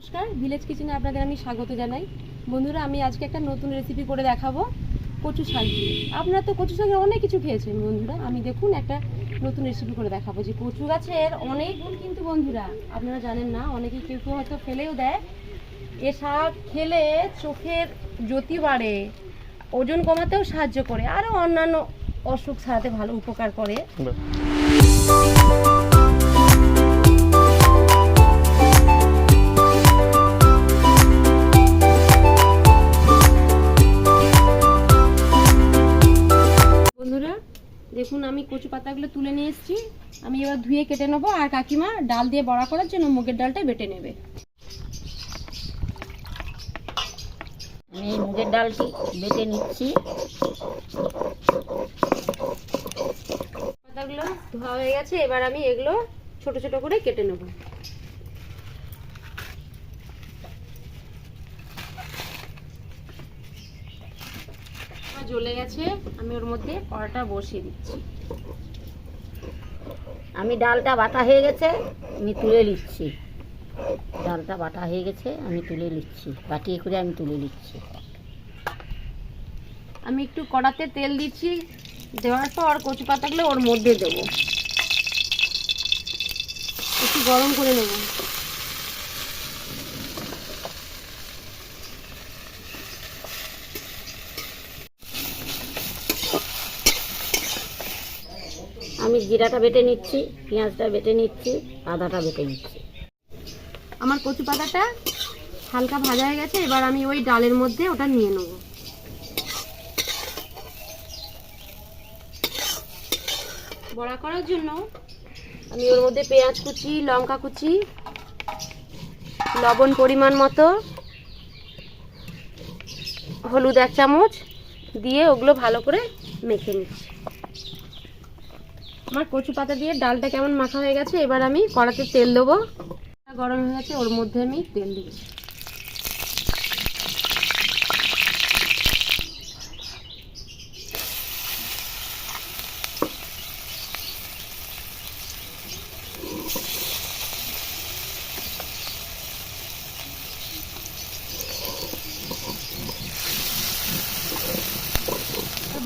নমস্কার ভিলেজ কিচেনে আপনাদের আমি স্বাগত জানাই। বন্ধুরা, আমি আজকে একটা নতুন রেসিপি করে দেখাবো, কচু শাক দিয়ে। আপনারা তো কচু শাকের অনেক কিছু খেয়েছেন, বন্ধুরা। আমি দেখুন একটা নতুন রেসিপি করে দেখাবো যে কচু গাছের অনেক গুণ কিন্তু বন্ধুরা, আপনারা জানেন না অনেকে কেউ কেউ হয়তো ফেলেও দেয়। এ শাক খেলে চোখের জ্যোতি বাড়ে, ওজন কমাতেও সাহায্য করে, আরও অন্যান্য অসুখ সারাতে ভালো উপকার করে। বন্ধুরা, দেখুন আমি কচু পাতাগুলো তুলে নিয়ে এসেছি। আমি এবার ধুয়ে কেটে নেব, আর কাকিমা ডাল দিয়ে বড়া করার জন্য মুগের ডালটা বেটে নেবে। আমি এই মুগের ডালটি বেটে নিচ্ছি। পাতাগুলো ধোয়া হয়ে গেছে, এবার আমি এগুলো ছোট ছোট করে কেটে নেব। জ্বলে গেছে, আমি ওর মধ্যে কড়াটা বসিয়ে দিচ্ছি। আমি ডালটা বাটা হয়ে গেছে, আমি তুলে নিচ্ছি। ডালটা বাটা হয়ে গেছে, আমি তুলে নিচ্ছি। বাটিয়ে করে আমি তুলে নিচ্ছি। আমি একটু কড়াতে তেল দিচ্ছি, দেওয়ার পর কচু পাতাগুলো ওর মধ্যে দেবো। একটু গরম করে নেব। জিরাটা বেটে নিচ্ছি, পেঁয়াজটা বেটে নিচ্ছি, আদাটা বেটে নিচ্ছি। আমার কচু পাতাটা হালকা ভাজা হয়ে গেছে, এবার আমি ওই ডালের মধ্যে ওটা নিয়ে নেব। বড়া করার জন্য আমি ওর মধ্যে পেঁয়াজ কুচি, লঙ্কা কুচি, লবণ পরিমাণ মতো, হলুদ এক চামচ দিয়ে ওগুলো ভালো করে মেখে নিচ্ছি। আমার কচু পাতা দিয়ে ডালটা কেমন মাখা হয়ে গেছে, এবার আমি কড়াতে তেল দেবো। গরম হয়ে গেছে, ওর মধ্যে আমি তেল দিচ্ছি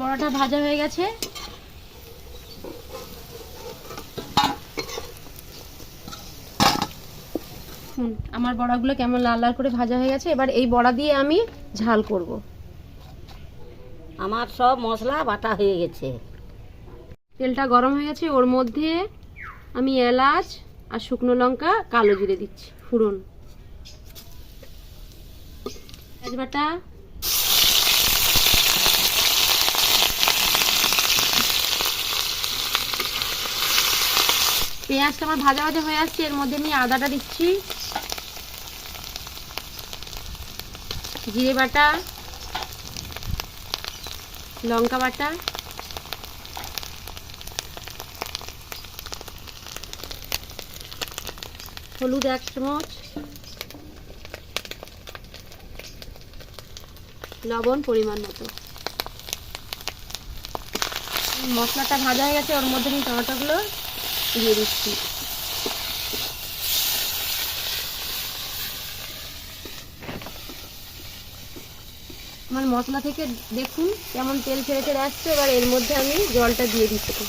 বড়াটা ভাজা হয়ে গেছে হুম আমার বড়াগুলো কেমন লাল লাল করে ভাজা হয়ে গেছে এবার এই বড়া দিয়ে আমি ঝাল করব। আমার সব মশলা বাটা হয়ে গেছে। তেলটা গরম হয়ে গেছে ওর মধ্যে আমি এলাচ আর শুকনো লঙ্কা কালো জিরে দিচ্ছি ফুরন। বাটা। পেঁয়াজটা আমার ভাজা ভাজা হয়ে আসছে এর মধ্যে আমি আদাটা দিচ্ছি। জিরে বাটা, লঙ্কা বাটা, হলুদ এক চামচ, লবণ পরিমাণ মতো। মশলাটা ভাজা হয়ে গেছে, ওর মধ্যে আমি টমেটোগুলো দিয়ে দিচ্ছি। আমার মশলা থেকে দেখুন কেমন তেল ছেড়ে ছেড়ে আসছে, এবার এর মধ্যে আমি জলটা দিয়ে দিচ্ছি।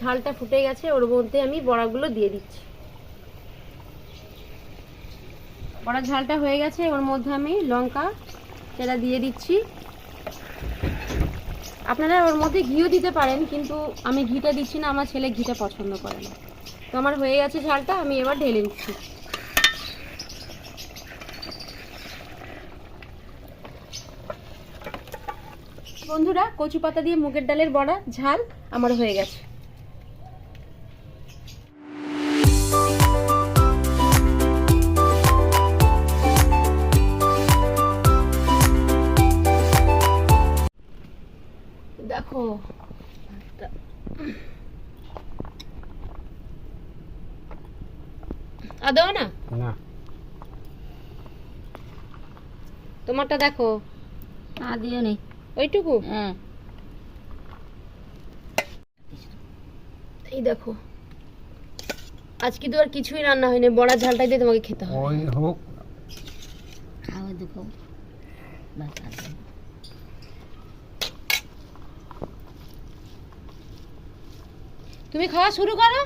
ঝালটা ফুটে গেছে, ওর মধ্যে আমি বড়াগুলো দিয়ে দিচ্ছি। বড়ার ঝালটা হয়ে গেছে ওর মধ্যে আমি লঙ্কা সেটা দিয়ে দিচ্ছি। আপনারা ওর মধ্যে ঘিও দিতে পারেন, কিন্তু আমি ঘিটা দিচ্ছি না, আমার ছেলে ঘিটা পছন্দ করে না। তো আমার হয়ে গেছে ঝালটা, আমি এবার ঢেলে নিচ্ছি বন্ধুরা কচু পাতা দিয়ে মুগের ডালের বড়া, ঝাল আমার হয়ে গেছে। আদাও না। না তোমারটা দেখো। দিও নেই ওইটুকু? হ্যাঁ। এই দেখো। আজকে তো আর কিছুই রান্না হয়নি বড়া ঝালটাই দিয়ে তোমাকে খেতে হবে। ওই হোক। খাওয়া দুঃখ। তুমি খাওয়া শুরু করো।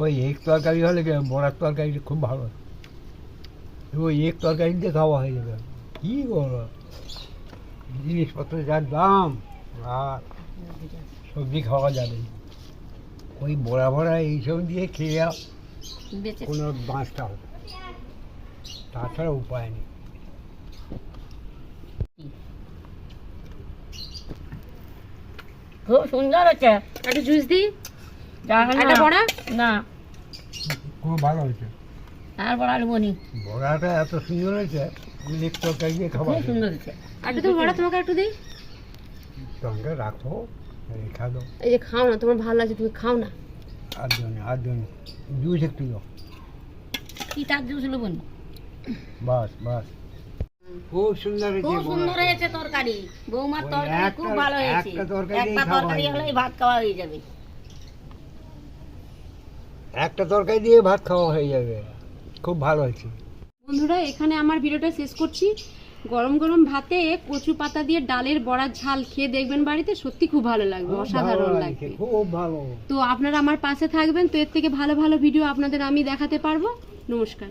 ওই এক তরকারি হলে কি বড়ার তরকারি খুব ভালো। ওই এক তরকারি দিয়ে খাওয়া হয়ে যাবে। কি করো জিনিসপত্র যার দাম আর সবজি খাওয়া যাবে। ওই বড়া বড়া এইসব দিয়ে খেয়ে কোনো বাঁচতে হবে তাছাড়া উপায় নেই। খুব সুন্দর হচ্ছে। একটা জুস দিই? জানো বড়া? না। খুব ভালো হয়েছে। আর বড়া নেব নি বড়াটা এত সুন্দর হয়েছে এক তরকারি দিয়ে খাওয়া সুন্দর হচ্ছে একটা তুমি বড়া তোমাকে একটু দিই? সঙ্গে রাখো রেখা দাও এই যে খাও না তোমার ভালো লাগছে তুমি খাও না। আর জন্য আর জন্য জুস একটু দাও। কি তার জুস নেব নি বাস বাস। খুব সুন্দর হয়েছে খুব সুন্দর হয়েছে তরকারি। বৌমার তরকারি খুব ভালো হয়েছে। একটা তরকারি। ভাত খাওয়া হয়ে যাবে। একটা তরকারি দিয়ে ভাত খাওয়া হয়ে যাবে। খুব ভালো হয়েছে। বন্ধুরা এখানে আমার ভিডিওটা শেষ করছি। গরম গরম ভাতে কচু পাতা দিয়ে ডালের বড়ার ঝাল খেয়ে দেখবেন বাড়িতে। সত্যি খুব ভালো লাগবে অসাধারণ লাগবে। খুব ভালো। তো আপনারা আমার পাশে থাকবেন তো এর থেকে ভালো ভালো ভিডিও আপনাদের আমি দেখাতে পারব। নমস্কার।